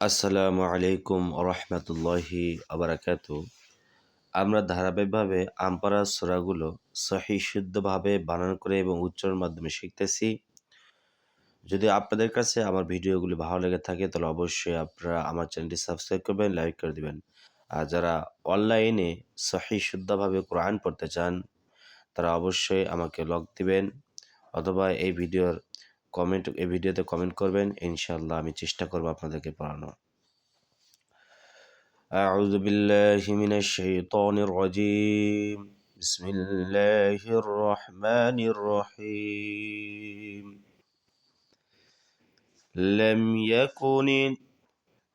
আসসালামু আলাইকুম রহমতুল্লাহি আবরাকাত। আমরা ধারাবাহিকভাবে আমপারা সোরাগুলো সহি, শুদ্ধভাবে বানান করে এবং উচ্চারণের মাধ্যমে শিখতেছি। যদি আপনাদের কাছে আমার ভিডিওগুলি ভালো লেগে থাকে, তাহলে অবশ্যই আপনারা আমার চ্যানেলটি সাবস্ক্রাইব করবেন, লাইক করে দিবেন। আর যারা অনলাইনে সহি, শুদ্ধভাবে কোরআন পড়তে চান, তারা অবশ্যই আমাকে লগ দিবেন, অথবা এই ভিডিওর কমেন্ট এই ভিডিওতে কমেন্ট করবেন ইনশাআল্লাহ আমি চেষ্টা করব আপনাদেরকে পড়ানো أعوذ بالله من الشيطان الرجيم بسم الله الرحمن الرحيم لم يكن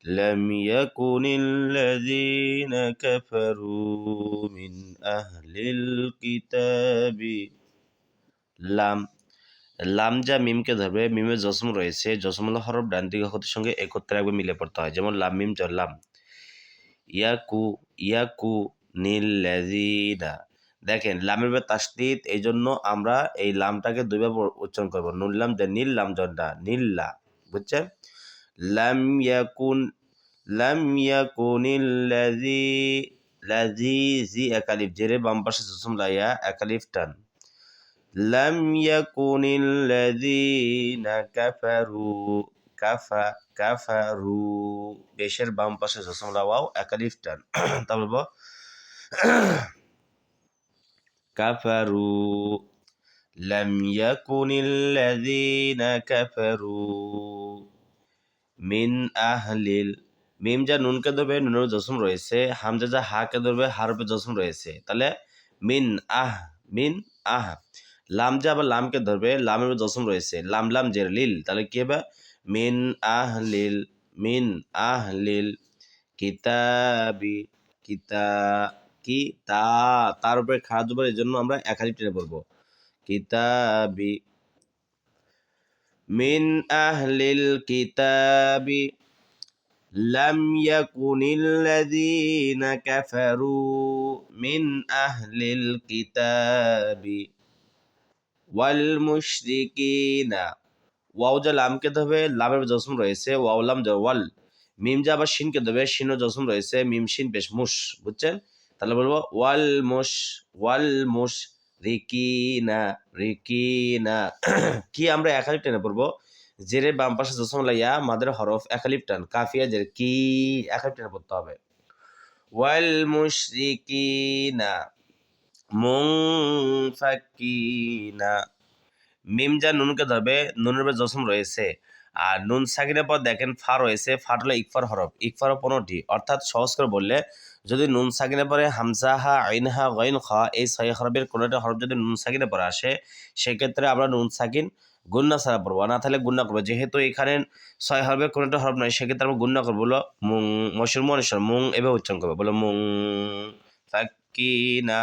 لم يكن الذين كفروا من أهل الكتاب লাম লাম যা মিমকে ধরবে মিমে জসম রয়েছে। জসমুল হরফ, ডান দিকে হতের সঙ্গে একত্রে একবার মিলে পড়তে হয়। যেমন লাম মিম লাম। ইয়াকু ইয়াকু নীলাজিনা দেখেন, লামের পর তাসদিদ এই জন্য আমরা এই লামটাকে দুইবার উচ্চারণ করব। নুল্লাম যে নীল লাম জন্ডা নীল্লা। বুঝছেন? লাম ইয়াকুন, লাম ইয়াকুনিল্লাজি লাজি জি একালিফ। জেরে বাম পাশে জসম লাইয়া একালিফ টান। লাম ইয়াকুনিল্লাযীনা কাফারু কাফা কাফারু পেশের বাম পাশে জসম লাওয়াও একালিফ টান। তা বলব, কাফারু। লাম ইয়াকুনিল্লাযীনা কাফারু মিন আহলিল, মিম যা নুনকে ধরবে, নুনের জসম রয়েছে। হামজা যা হাকে ধরবে হারপে জসম রয়েছে। তাহলে মিন আহ মিন আহ। লাম যা আবার লামকে ধরবে, লামের দশম রয়েছে। লাম লাম, জের, লিল। তাহলে কি হবে? মিন, আহ, লিল, মিন, আহ, লিল, কিতাবি, কিতা, কি, তা, তার উপরে খারাপ দুবার এই জন্য আমরা একাধিক টেনে বলব কিতাবি, মিন আহলিল কিতাবি, লাম ইয়াকুনিল্লাযীনা কাফারু, মিন আহলিল কিতাবি। ওয়াল মুশরিকিনা। ওয়াও যা লামকে ধবে লামের জসম রয়েছে, ওয়াও লাম যা ওয়াল, মিম যা আবার শিনকে ধবে শিন জসম রয়েছে, মিম শিন পেশ মুশ, বুঝছেন? তাহলে বলব, ওয়াল মুশ ওয়াল মুশ রিকিনা রিকিনা। কি আমরা একালিপ টেনে পড়ব? জেরে বাম পাশে জসম লাইয়া, মাদের হরফ একালিপ টান, কাফিয়া জের কি একালিপ টেনে পড়তে হবে? ওয়াল মুশরিকিনা। মুনফাকিনা। মিম যা নুনকে ধরবে, নুনের জসম রয়েছে। আর নুন সাকিনের পর দেখেন ফা রয়েছে, ফাট হলো ইকফার হরফ। ইকফার পনেরোটি অর্থাৎ সহজ করে বললে, যদি নুন সাকিনের পরে হামজা হা, আইন হা, গইন খা, এই ছয় হরফের কোনোটা হরফ যদি নুন সাকিনের পরে আসে, সেক্ষেত্রে আমরা নুন সাকিন গুন্না ছাড়া পড়ব। না তাহলে গুন্না করব। যেহেতু এখানে ছয় হরফের কোনোটা হরফ নয় সেক্ষেত্রে আমরা গুন্না করব। বলো, মুং, মশুর মনেশ্বর মুং এভাবে উচ্চারণ করব। বলো, মুং সাকিনা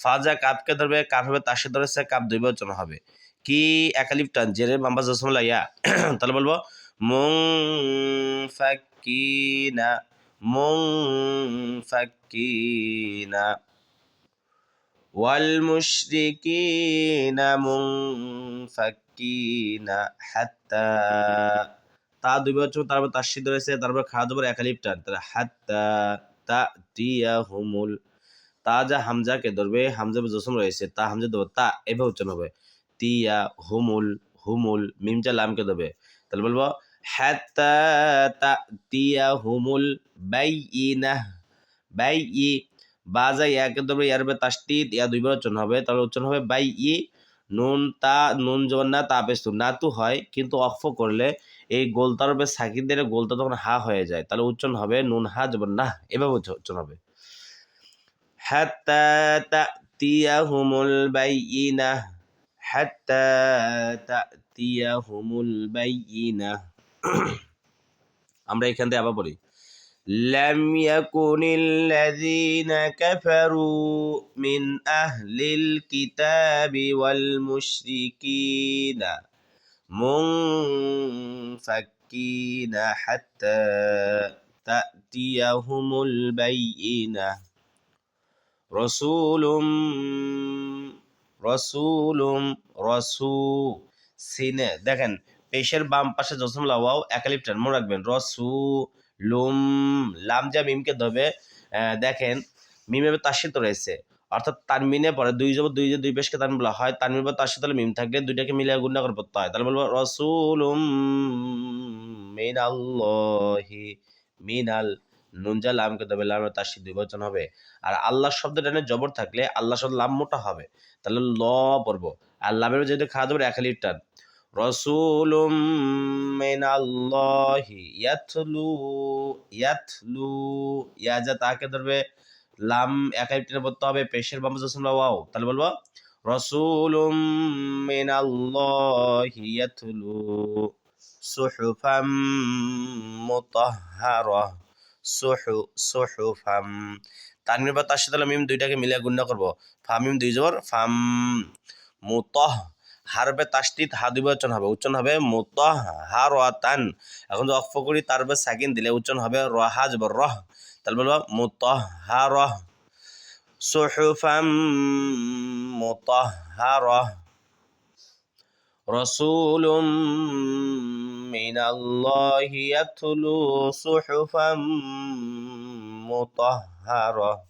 ফাজা কাপকে ধরবে কাপ হবে তার সাথে ধরেছে কাপ দুইবার উচ্চারণ হবে কি একালিফ টান জেরে বাম্বা জসমলা ইয়া তাহলে বলবো মুং ফাকিনা মুং ফাকিনা والمشركين منفكين حتى তা দুই বছর তারপর তার সিদ্ধ রয়েছে তারপর খাওয়া দেবার একালিপ টান তাহলে হাত্তা তা টিয়া হুমুল তা যা হামজাকে ধরবে, হামজা জসম রয়েছে, তা হামজা দেবো তা এভাবে উচ্চারণ হবে। তিয়া, হুমুল হুমুল মিমজা লামকে দেবে তাহলে বলব, হাত্তা তা, তিয়া, হুমুল বাই ই না বাই ই বাজা ইয়াকে ধরবে, ইয়ার উপরে তাস্তিদ, ইয়া দুইবার উচ্চারণ হবে। তাহলে উচ্চারণ হবে বাই ই নুন, তা, নুন যখন না, তা পেস্তু না তু হয়, কিন্তু অফ করলে এই গোলতার সাকিন দিলে গোলতা তখন হা হয়ে যায়। তাহলে উচ্চারণ হবে নুন, হা যখন না, এভাবে উচ্চারণ হবে। হাত্তা তা তিয়া হুমুল বাই ই না হাত্তা তাতিয়াহুমুল বাইয়িনা আমরা এখান থেকে আবার বলি لم يكن الذين كفروا من أهل الكتاب والمشركين منفكين حتى تأتيهم البينة রসুলুম রসুলুম, রসু, সিনে। দেখেন, পেশের বাম পাশে জসমলা ওয়াও একালিপটান মনে রাখবেন রসু লুম লাম যা মিমকে ধবে দেখেন মিমে তাসিত রয়েছে। অর্থাৎ তানমিনে পরে দুই জব, দুই দুই পেশকে তান বলা হয়, তার মিমে তার সাথে মিম থাকলে দুইটাকে মিলে গুন্ডা করে পড়তে হয়। তাহলে বলব, রসুলুম মিনাল্লাহি, মিনাল নুন যা লামকে দেবে লামের তার দুই বচন হবে। আর আল্লাহ শব্দটা এনে জবর থাকলে আল্লাহ শব্দ লাম মোটা হবে। তাহলে ল পড়ব। আর লামের যেহেতু খাওয়া দেবে একালির টান। রসুলুম মিনাল্লাহি ইয়াতলু ইয়াতলু, ইয়া যা তাকে ধরবে, লাম একাই টেনে পড়তে হবে, পেশের বাম জসম ওয়াও। তাহলে বলব, রসুলুম মিনাল্লাহি ইয়াতলু, সুহুফাম মুতাহহারা সোহু সোহু ফাম। তানবির বা তার সাথে মিম দুইটাকে মিলিয়ে গুণা করব। ফাম, মিম দুই জোর ফাম মুতহ হারবে তাস্তিত হা দুই উচ্চন হবে। উচ্চন হবে মুত হা রান এখন যে অফ করি তার বে সাকিন দিলে উচ্চন হবে রহা যাব রহ। তাহলে বলব মুত হা রহ সুহুফাম মুত হা রহ রসুলুম من الله يتلو صحفا مطهرة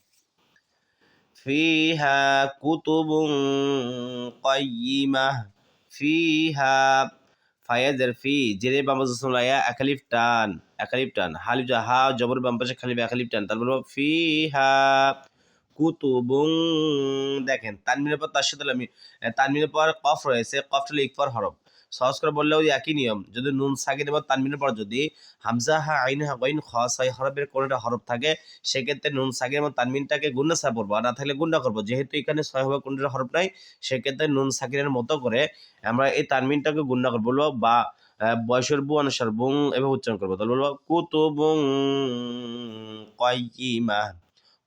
فيها كتب قيمة فيها ফায়াদের ফি জেরে বাম লাইয়া একালিফ টান একালিফ টান হালিফ যা হা জবর বাম পাশে খালিফ একালিফ টান তারপর বলবো ফি হা কুতুবুং দেখেন তানমিনের পর তার সাথে আমি তানমিনের পর কফ রয়েছে কফটা হলো ইকফার হরফ সহজ করে বললেও একই নিয়ম। যদি নুন সাকিন এবং তানমিনের পর যদি হামজা হা আইন হা গইন খ ছয় হরফের কোনোটা হরফ থাকে, সেক্ষেত্রে নুন সাকিন এবং তানমিনটাকে গুন্না সা পড়ব। আর না থাকলে গুন্না করব। যেহেতু এখানে ছয় হবে কোনোটা হরফ নাই, সেক্ষেত্রে নুন সাকিনের মতো করে আমরা এই তানমিনটাকে গুন্না করব। বলব বা বয়সের বু, অনুসার বুং, এভাবে উচ্চারণ করব। তাহলে বলব কুতুবুং কয়িমা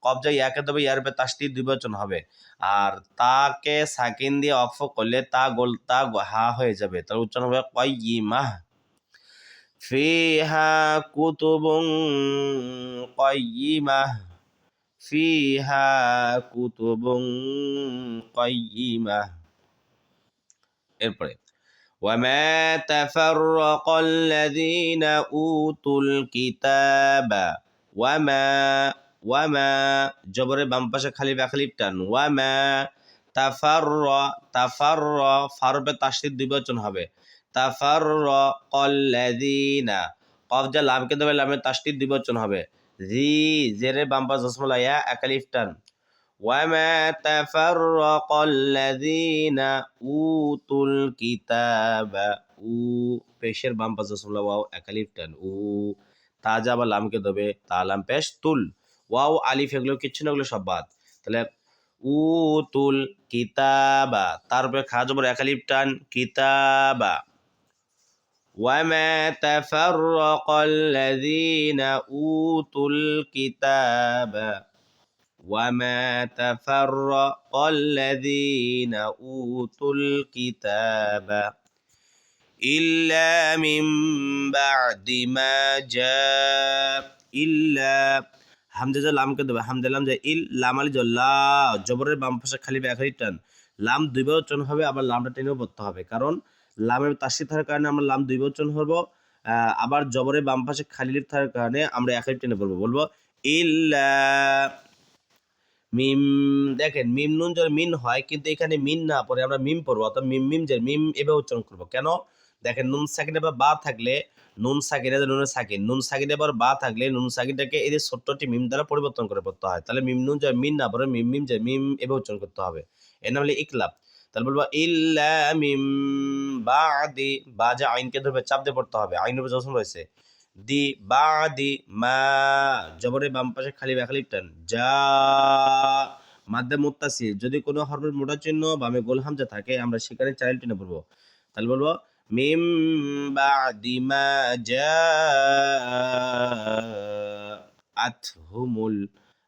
কবজা ইয়াকে দেবে ইয়ার উপরে তাসতি দুই বচন হবে আর তাকে সাকিন দিয়ে অফ করলে তা গোল তা গ- হা হয়ে যাবে তার উচ্চারণ হবে কয়িমা ফিহা কুতুবুং কয়িমা ফিহা কুতুবুং কয়িমা এরপরে وما تفرق الذين أوتوا الكتاب وما ওয়ামা, জবরের বাম পাশে খালি ব্যাখালিপ টান। ওয়ামা তাফার তাফার ফারবে তাসদিদ দুই বচন হবে। তাফার কল্লাদিনা কফ যা লামকে দেবে লামের তাসদিদ দুই বচন হবে। জি জেরে বাম পাশ জসমলা ইয়া একালিফ টান। ওয়ামা তাফাররাক আল্লাযীনা উতুল কিতাবা, উ, পেশের বাম পাশ জসমলা ওয়াও, একালিফ টান। উ তাজা বা লামকে দেবে তা লাম পেশ তুল। ওয়াও আলিফ এগুলো কিচ্ছু না এগুলো সব বাদ তাহলে উতুল কিতাবা তারপরে খা জবর একালিফ টান কিতাবা وما تفرق الذين أوتوا الكتاب وما تفرق الذين أوتوا الكتاب إلا من بعد ما جاء إلا হামজা লামকে দেবে। হামজা লাম যে ইল লাম আলি জল্লা জবরের বাম পাশে খালি ব্যাখারি টান লাম দুই বচন হবে আবার লামটা টেনেও পড়তে হবে। কারণ লামের তাসি থাকার কারণে আমরা লাম দুই বচন হব আহ, আবার জবরের বাম পাশে খালি লিপ থাকার কারণে আমরা একাই টেনে পড়ব। বলব ইল্লা মিম দেখেন মিম নুন যদি মিন হয় কিন্তু এখানে মিন না পড়ে আমরা মিম পড়ব অর্থাৎ মিম মিম যে মিম এভাবে উচ্চারণ করব। কেন? দেখেন নুন সাকিনে বা বা থাকলে নুন সাকিনে যে নুনের সাকিন নুন সাকিনে আবার বা থাকলে নুন সাকিনটাকে এই যে ছোট্টটি মিম দ্বারা পরিবর্তন করে পড়তে হয়। তাহলে মিম নুন যায় মিন না পরে মিম মিম যায় মিম এভাবে উচ্চারণ করতে হবে। এর নাম হলো ইকলাব। তাহলে বলব, ইল্লা মিম বাদি বা যে আইনকে ধরবে, চাপ দিয়ে পড়তে হবে। আইনের উপর যখন রয়েছে, দি বাদি মা জবরে বাম পাশে খালি ব্যাখালিপ টান, যা মাধ্যম মুত্তাসি যদি কোনো হরফের মোটা চিহ্ন বামে গোল হামজা থাকে, আমরা সেখানে চাইল্ড টেনে পড়ব। তাহলে বলব মা যা আত হুমুল।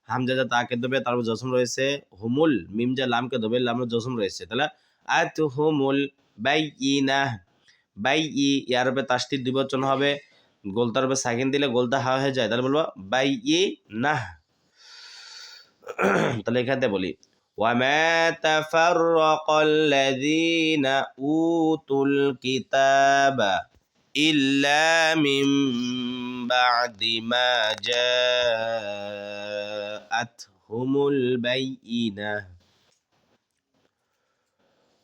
হামজা যা তাকে দেবে তারপর জসম রয়েছে। হুমুল, মিম যা লামকে দেবে লামের জসম রয়েছে। তাহলে আত হুমুল বাই ই না বাই ই ইয়ার উপরে তাসটির দুই বচন হবে। গোলতার উপরে সাকিন দিলে গোলতা হা হয়ে যায়। তাহলে বলব বাই ই না তাহলে এখান বলি وما تفرق الذين أوتوا الكتاب إلا من بعد ما جاءتهم البينة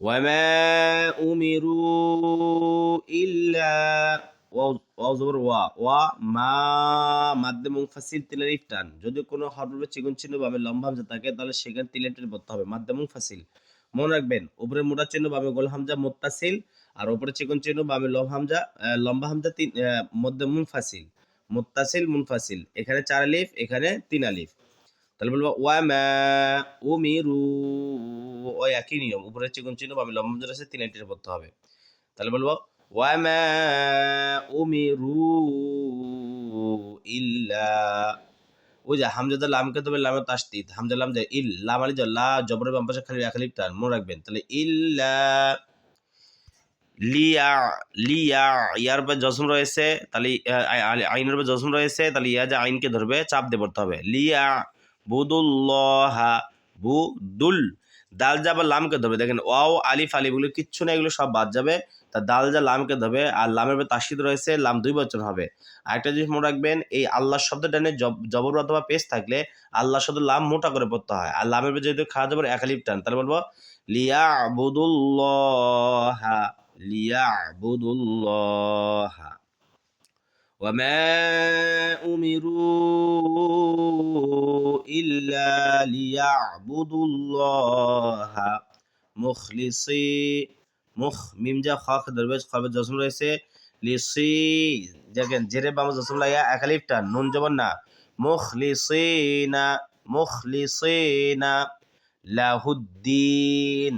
وما أمروا إلا ওয়াজবর ওয়া ওয়া, মা মাধ্যে মুংফাসিল তিলের ইফটান যদি কোনো হরফে চিকন চিহ্ন বা লম্বা হামজা থাকে, তাহলে সেখানে তিলের টেনে পড়তে হবে। মাধ্যে মুংফাসিল মনে রাখবেন, উপরে মোটা চিহ্ন বা গোল হামজা মোত্তাসিল, আর উপরে চিকন চিহ্ন বা লম হামজা লম্বা হামজা তিন মধ্যে মুনফাসিল মুত্তাসিল মুনফাসিল এখানে চার আলিফ, এখানে তিন আলিফ। তাহলে বলব, ওয়া, মা, উমিরু ওই একই নিয়ম। উপরে চিকন চিহ্ন বা লম্বা হামজা আছে তিন আলিফ পড়তে হবে। তাহলে বলব وما أمروا إلا ওই যে হামজাদা লামকে তবে লামে তাসদিদ হামজা লাম যে ইল লাম আলি লা জবরের বাম পাশে খালি খালি টান মনে রাখবেন তাহলে ইল্লা লিয়া লিয়া ইয়ার উপর জসম রয়েছে তাহলে আ- আ- আইনের উপর জসম রয়েছে তাহলে ইয়া যে আইনকে ধরবে চাপ দিয়ে পড়তে হবে লিয়া বুদুল্লাহা বুদুল দাল যা বা লামকে ধরবে। দেখেন, ওয়াও, আলিফ আলিফ এগুলো কিচ্ছু না এগুলো সব বাদ যাবে। তা দাল যা লামকে ধরবে, আর লামের উপর তাসিদ রয়েছে, লাম দুই বছর হবে। আরেকটা জিনিস মনে রাখবেন, এই আল্লাহ শব্দটা টানে জবর অথবা পেশ থাকলে আল্লাহ শব্দ লাম মোটা করে পড়তে হয়। আর লামের উপর যেহেতু খাওয়া যাবে এক আলিফ টান। তাহলে বলব লিয়া আবুদুল্লাহ লিয়া আবুদুল্লাহ وما أمروا إلا ليعبدوا الله مخلصي মুখ মিম যা খাক দরবেজ খাবে জসম রয়েছে লিসি দেখেন জেরে বাম জসম লাইয়া একালিফটা নুন জবর না মুখলিসিনা মুখলিসিনা লাহুদ্দিন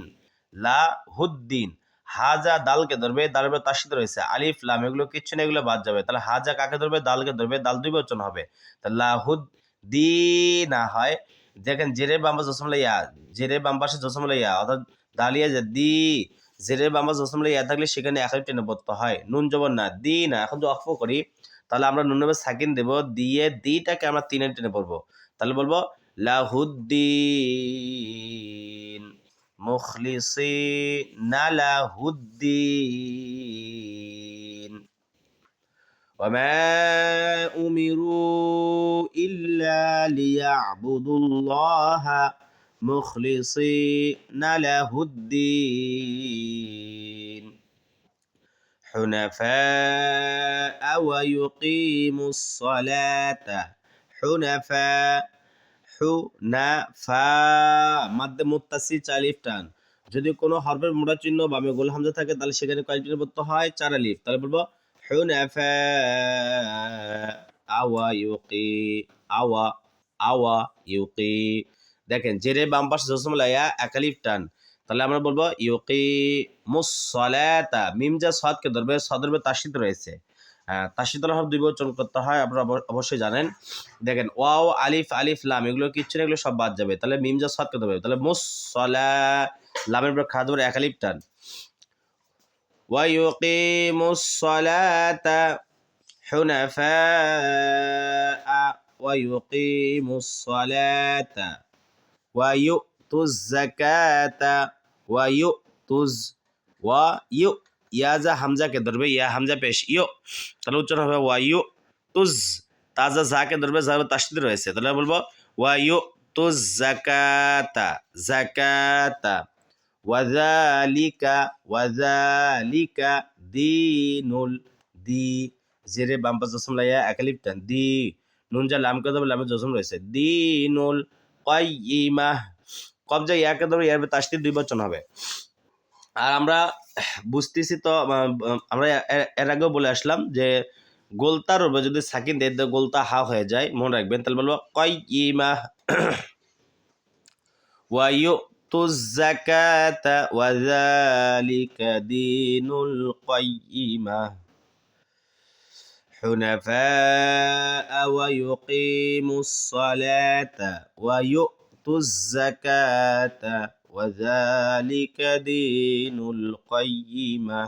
লাহুদ্দিন হাজা দালকে ধরবে, দালের তাসিদ রয়েছে। আলিফ, লাম, এগুলো কিচ্ছু না এগুলো বাদ যাবে। তাহলে হাজা কাকে ধরবে? দালকে ধরবে। দাল দুই বচন হবে। তাহলে লাহুদ দিনা হয়। দেখেন জেরে বাম্বা জসম লাইয়া জেরে বাম্বাসে জসম লাইয়া, অর্থাৎ দালিয়া যে দি জেরে বাম্বা জসম লাইয়া থাকলে সেখানে এক টেনে পড়তে হয়। নুন জবর না, দি না। এখন যদি অক্ষ করি। তাহলে আমরা নুন নেবে সাকিন দেব। দিয়ে দিটাকে আমরা তিনে টেনে পড়ব। তাহলে বলব লাহুদ্দিন। مخلصين له الدين. وما أمروا إلا ليعبدوا الله مخلصين له الدين. حنفاء ويقيموا الصلاة. حنفاء হুনাফা মাদ্দে মুত্তাসি চালিফ টান যদি কোনো হরফের মোটা চিহ্ন বামে গোল হামজা থাকে, তাহলে সেখানে কয়টি পড়তে হয়, চার আলিফ তাহলে বলব হুনাফা আওয়া ইউকি আওয়া আওয়া ইউকি দেখেন জেরে বাম পাশে জসম লাইয়া একালিফ টান তাহলে আমরা বলব ইউকি মুসলাতা মিম যা সদকে ধরবে সদরবে তাসিদ রয়েছে। তাসিদুল হরফ দুই বচন করতে হয় আপনারা অব- অবশ্যই জানেন দেখেন ওয়াও আলিফ আলিফ লাম এগুলো কিচ্ছু না এগুলো সব বাদ যাবে তাহলে মিম যা সৎ করতে হবে তাহলে মুসলা লামের উপর খাওয়া দেবে এক আলিফ টান ويقيموا الصلاة حنفاء ويقيموا الصلاة ويؤتوا الزكاة ويؤتوا الز- ইয়া ইয়াজা হামজাকে ধরবে ইয়া হামজা পেশ ইয়ো তাহলে উচ্চারণ হবে ওয়াইউ তুজ তাজা ঝাকে ধরবে যা তাসিদ রয়েছে তাহলে বলব ওয়াইউ তুজ জাকাতা জাকাতা ওয়াজালিকা ওয়াজালিকা দিনুল দি জেরে বাম্পা জসম লাইয়া একালিপ দি নুন যা লামকে কদম লামে জসম রয়েছে দি নুল দিনুল কয়িমাহ কবজা ইয়াকে ধরো ইয়ার তাসদির দুই বচন হবে আর আমরা বুঝতেছি তো আহ, আমরা এর- এর আগেও বলে আসলাম যে গোলতার উপরে যদি সাকিন দিয়ে দেয়, গোলতা হা হয়ে যায় মনে রাখবেন তাহলে বলবো কয়িমা ويؤتوا الزكاة وذلك دين القيمة حنفاء ويقيموا الصلاة ويؤتوا الزكاة وذلك دين القيمة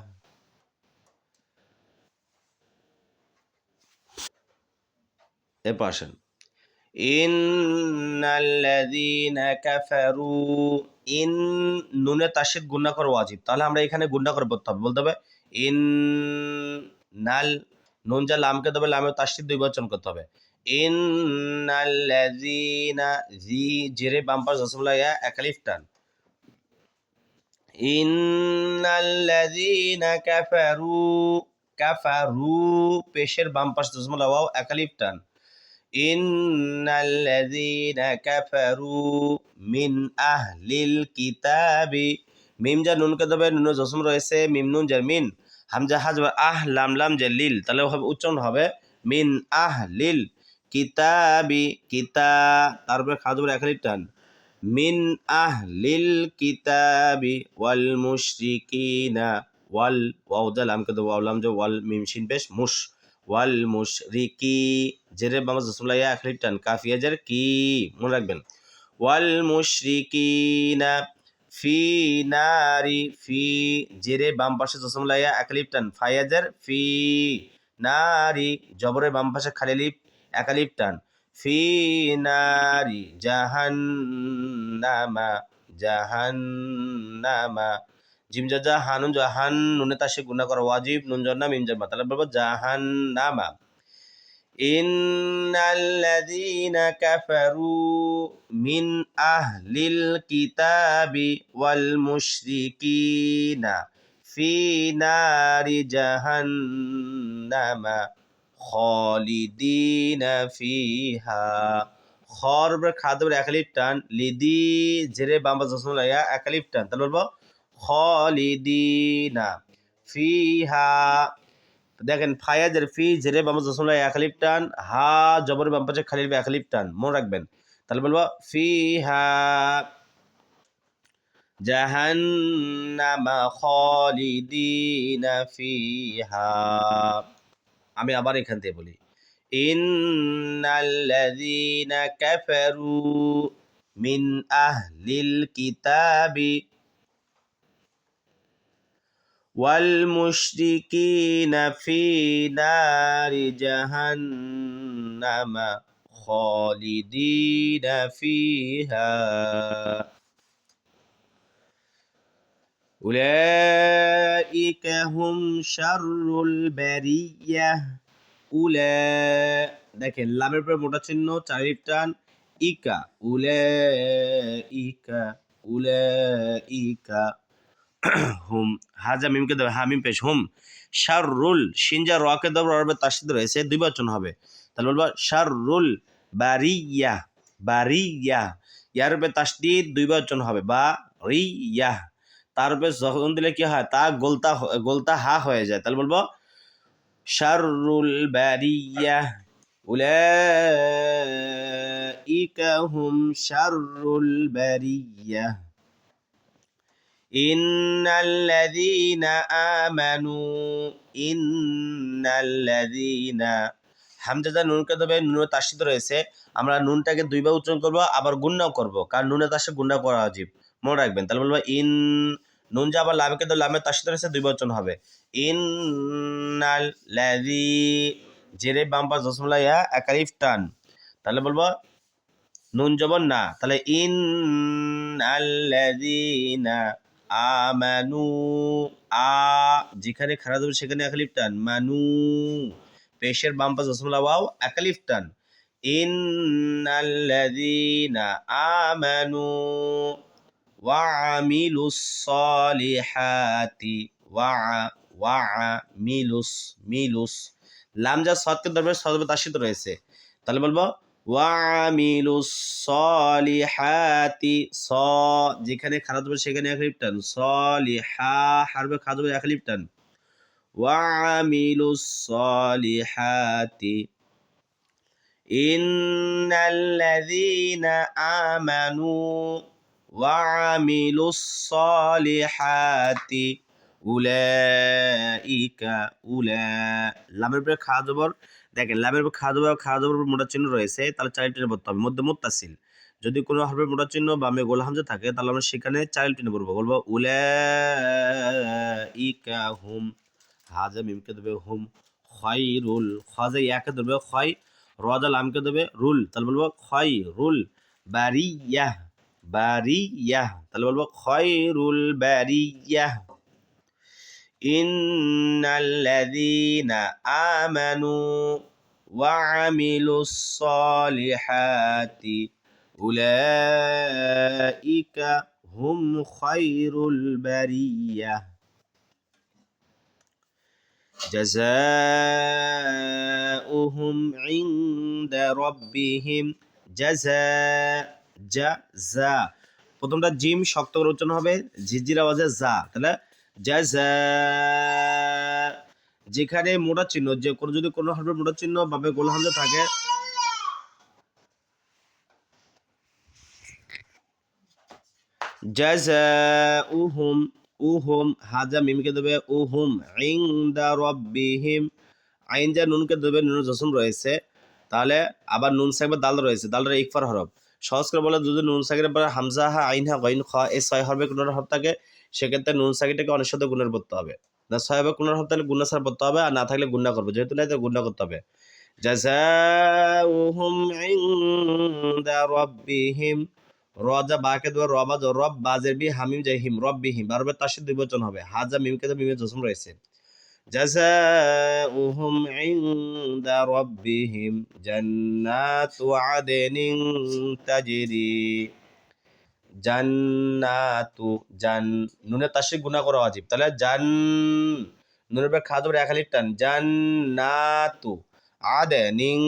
এরপর আসেন ইন্নাল্লাযীনা কাফারু ইন নুনে তাসদীদ গুণা করা ওয়াজিব তাহলে আমরা এখানে গুণা করে পড়তে হবে বলতে হবে ইন নাল নুন যা লামকে দেবে লামে তাসির দুই বচন করতে হবে ইন্নাল্লাযীনা জি জেরে বাম পাশ জসমলা ইয়া একালিফ টান ইন্নাল্লাযীনা পেশের বাম পাশ জসমলা ওয়াও একালিফ টান। মিন কিতাবি। দেবে নুন রয়েছে মিন। আহ, লাম লাম যে লিল। তাহলে উচ্চারণ হবে মিন আহ লিল কিতাবি, কিতা তারপরে খাজুর একালি টান। মিন আহ লিল কিতাবি ওয়াল মুশরিকিনা ওয়াল ওয়াও দা লামকে দেবো ওয়াও লাম যে ওয়াল মিম শিন পেশ মুশ। ওয়াল মুশরিকি, জেরে বামা জসমলা ইয়া একালি টান কাফিয়া জের কি? মনে রাখবেন। ওয়াল মুশরিকিনা ফি নারি, ফি, জেরে বাম পাশে জসম লাইয়া একালিপ টান ফায়াজার ফি নারি, জবরের বাম পাশে খালি লিপ একালিপ টান ফি নারি জাহান্নামা জাহান্নামা জিম যা জাহানুন জাহান নুনে তাসে গুণা করা ওয়াজিব নুন জন্না মিম জামা তাহলে বলবো জাহান্নামা إن الذين كفروا من أهل الكتاب والمشركين في نار جهنم খলিদিনা ফিহা। খর খাদবের একালিপ টান, লিদি জেরে বাম্বা জসম লাগা একালিপ টান। তাহলে বলব, খলিদিনা ফিহা। দেখেন ফায়াজের ফি জেরে বাম্বা জসম লাগা একালিপ টান, হা জবর বাম্পাচে খালিল একালিপ টান। মনে রাখবেন। তাহলে বলব, ফিহা। জাহান্নামা খলিদিনা ফিহা। আমি আবার এখান থেকে বলি ইন্নাল্লাযীনা কাফারু মিন আহলিল কিতাবি والمشركين في نار جهنم خالدين فيها أولئك هم شر البرية উলা দেখেন লামের পর মোটা চিহ্ন চারির টান ইকা উলে ইকা উলে ইকা হুম হাজা মিমকে দেবে হামিম পেশ হুম শাররুল সিনজা রকে দেবে রবে তাসিদ রয়েছে দুই বচন হবে তাহলে বলবো শাররুল বারিয়া বারিয়া ইয়ার উপরে তাসদিদ দুই বচন হবে বা রিয়া তার উপরে যখন দিলে কি হয়? তা গোলতা গোলতা হা হয়ে যায়। তাহলে বলব, শাররুল বারিয়া, উলাইকা হুম শাররুল বারিয়া। ইন্নাল্লাযীনা আমানু, ইন্নাল্লাযীনা হামজাদা নুনকে দেবে নুন তাসিদ রয়েছে। আমরা নুনটাকে দুইবার উচ্চারণ করব, আবার গুণনাও করব। কারণ নুনের তাসে গুণনা করা উচিত। মনে রাখবেন। তাহলে বলব, ইন নুন যা আবার লামকে দেবে লামের তাসিদ রয়েছে দুই বচন হবে। ইন্নাল্লাযী জেরে বাম পাশ দশমলা ইয়া একালিফ টান তাহলে বলব, নুন জবর না তাহলে ইন আল্লাযীনা আমানু আ, যেখানে খারাপ হবে সেখানে একালিফ টান। মানু পেশের বাম পাশ রসমলা ওয়াও একালিফ টান। ইন ইন্নাল্লাযীনা আমানু ওয়া আমিলুস সালিহাতি ওয়া ওয়া মিলুস মিলুস। লাম যা সদকে ধরবে সদবে তাসিত রয়েছে। তাহলে বলব ওয়ামিলুস সলিহাতি স যেখানে খারাপ হবে সেখানে এক লিপ টান। সলিহা হারবে খারাপ হবে এক লিপ টান। ওয়ামিলুস সলিহাতি ইন্নাল্লাযীনা আমানু ওয়ামিলুস সলিহাতি উলাইকা উলা লামের উপরে খা জবর দেখেন লামের উপর খা জবর খা জবর মোটা চিহ্ন রয়েছে, তাহলে চাইল টেনে পড়তে হবে। মধ্যে মুত্তাসিল। যদি কোনো হরফের মোটা চিহ্ন বামে গোল হামজা থাকে, তাহলে আমরা সেখানে চাইল টেনে পড়ব। বলব, উলাইকা হুম, হাজা মিমকে দেবে হুম, খয়রুল খাজা ইয়াকে দেবে খয়, রজা লামকে দেবে রুল। তাহলে বলব খয় রুল বারিয়াহ। বারিয়াহ তাহলে বলবো খয়রুল বারিয়াহ ইন্নাল্লাযীনা আমানু ওয়া আমিলুস সালিহাতি উলাইকা হুম খায়রুল বারিয়াহ جزاؤهم عند ربهم جزاء জা জা। প্রথমটা জিম শক্ত করে উচ্চারণ হবে ঝিঝির আওয়াজে জা। তাহলে জা জা। যেখানে মোটা চিহ্ন, যে কোনো যদি কোনো হার্ফের মোটা চিহ্ন বা গোল হামজা থাকে জাজাউহুম উহুম হাজা মিমকে দেবে, উ, হুম উহুম ইংদা রব্বিহিম। আইন যা নুনকে দেবে নুন জসম রয়েছে। তাহলে আবার নুন সাহেবের দাল রয়েছে দালরা ইকফার হরফ। সহজ করে বলে যদি নুন সাকিরের পরে হামজা হা আইন হা গইন খ এই ছয় হরফে কোনো হরফ থাকে, সেক্ষেত্রে নুন সাকিটাকে অনেক সাথে গুণের পড়তে হবে। না, ছয় হবে কোনো হরফ থাকলে গুণা সার পড়তে হবে আর না থাকলে গুণা করবে। যেহেতু নাই তো গুণা করতে হবে। জাযাউহুম ইনদা রাব্বিহিম। রজা বাকে দেওয়া রবা রব বাজের বি হামিম যাই হিম রব বিহিম বারবে তার দুই বচন হবে। হাজা মিমকে তো মিমের জসম রয়েছে। জাযাউহুম ইনদা রাব্বিহিম জান্নাতু আদনিন তাজরি জান্নাতু জান নুনে তাসিক গুণা করা ওয়াজিব। তাহলে জান নুনের পর খাদ এক আলিফ টান। জান্নাতু আদে নিং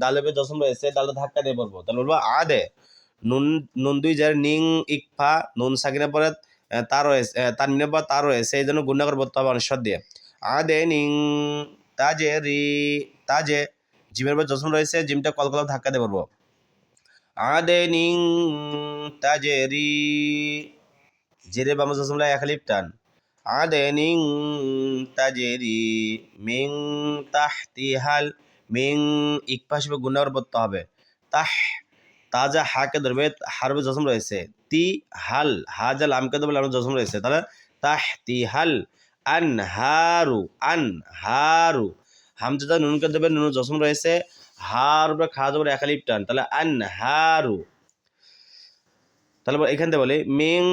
দালেবে জসম রয়েছে, দালে ধাক্কা দিয়ে বলব তাহলে বলব আদে, নুন নুন দুই যার নিং, ইকফা, নুন সাকিনের পরে তার রয়েছে তার নিনের পর তার রয়েছে, এই জন্য গুণা করে বলতে হবে দিয়ে আদে নিং তাজে রি, তাজে, জিমের পর জসম রয়েছে, জিমটা কল কলকলা ধাক্কা দিয়ে বলব আদে নিং তাজে রি জেরে বামা জসম লাই এক আলিফ টান আদে নিং তাজে রি, মিং তাহতিহাল, মিং ইকফা হিসেবে গুণা করে বলতে হবে। তাহ, তাজা হাকে ধরবে হারবে জসম রয়েছে তি হাল হাজা লামকে ধরবে লামের জসম রয়েছে, তাহলে হাল আন হারু আন হারু হামজাদা নুনকে দেবে নুন জসম রয়েছে। হার উপরে খা যাবে একালিপ টান। তাহলে আন হারু তাহলে এখান থেকে বলে মিং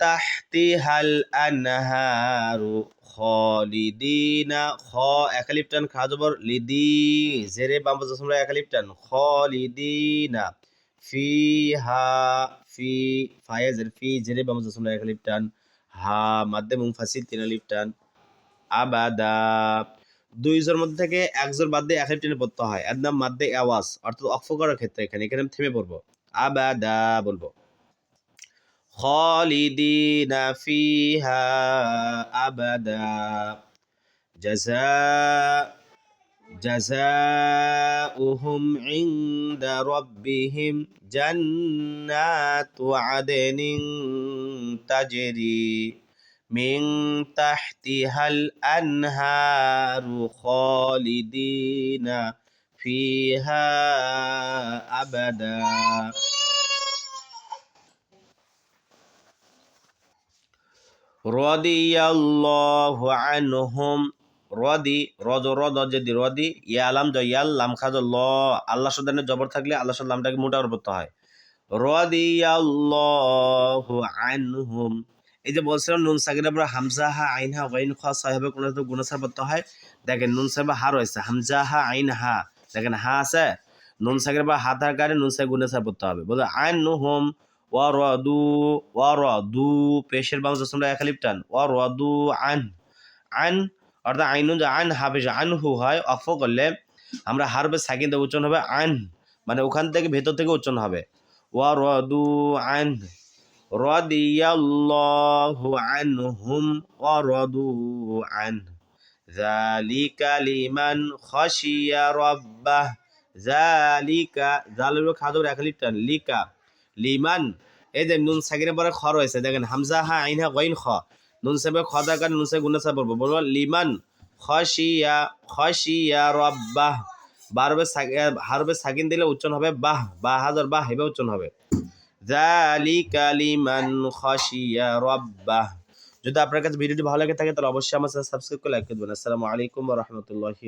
তাহতি হাল আনহারু খালিদিনা, খ একালিপ টান খা জবর লিদি, জেরে বাম জসম রয়ে একালিপ টান। খালিদিনা, ফিহা, ফি, ফায়াজের ফি, জেরে বাম জসম রয়ে একালিপ টান। হা মাদ্দে মুংফাসিল তিন আলিপ টান আবাদা দুই জোর মধ্যে থেকে এক জোর বাদ দিয়ে এক আলিপ টেনে পড়তে হয় এর নাম মাদ্দে আওয়াজ অর্থাৎ অক্ষ করার ক্ষেত্রে এখানে এখানে আমি থেমে পড়বো আবাদা বলবো خالدين فيها أبدا جزاء جزاؤهم عند ربهم جنات عدن تجري من تحتها الأنهار خالدين فيها أبدا. رضي الله عنهم রদি রজ রদ যদি রদি ইয়ালাম জয়াল লাম খাজ ল। আল্লাহ সদানের জবর থাকলে আল্লাহ লামটাকে মোটা করে পড়তে হয় রদিয়াল্লাহু আনহুম। এই যে বলছিলাম, নুন সাকিরের পর হামজা হা আইন হা ওয়াইন খা সাহেবের কোনো তো গুণসার পড়তে হয়। দেখেন, নুন সাহেব হা রয়েছে, হামজা হা আইন হা। দেখেন, হা আছে। নুন সাকিরের পর হা থাকার কারণে নুন সাহেব গুণসার পড়তে হবে। বলে আইন নু হোম ও নুহুম ওয়ারদু ওয়ারদু পেশের বাংলা তোমরা এক আলিফ টান ওয়ারদু আন। আন অর্থাৎ আইনু যে আন হাফিজ আনহু হয় অফ করলে আমরা হারবে সাকিন উচ্চারণ হবে আইন মানে ওখান থেকে ভেতর থেকে উচ্চারণ হবে। আন আনহুম, ওয়ারদু আন যালিকা লিমান আলিফ লিকা, লিমান, এই যে নুন সাকিনের পরে খ রয়েছে, দেখেন হামজা হা, আইন হা, গইন খ। নুন সাহেব খ দাকার নুন সাহেব গুনা সাহেব বলব বলব লিমান খশিয়া খশিয়া রব্বাহ বারবে হারবে সাকিন দিলে উচ্চারণ হবে বাহ বা বাহ এভাবে উচ্চারণ হবে। জালিকা লিমান খশিয়া রব্বাহ যদি আপনার কাছে ভিডিওটি ভালো লাগে থাকে, তাহলে অবশ্যই আমার সাথে সাবস্ক্রাইব করে লাইক করে দেবেন। আসসালামু আলাইকুম রাহমাতুল্লাহি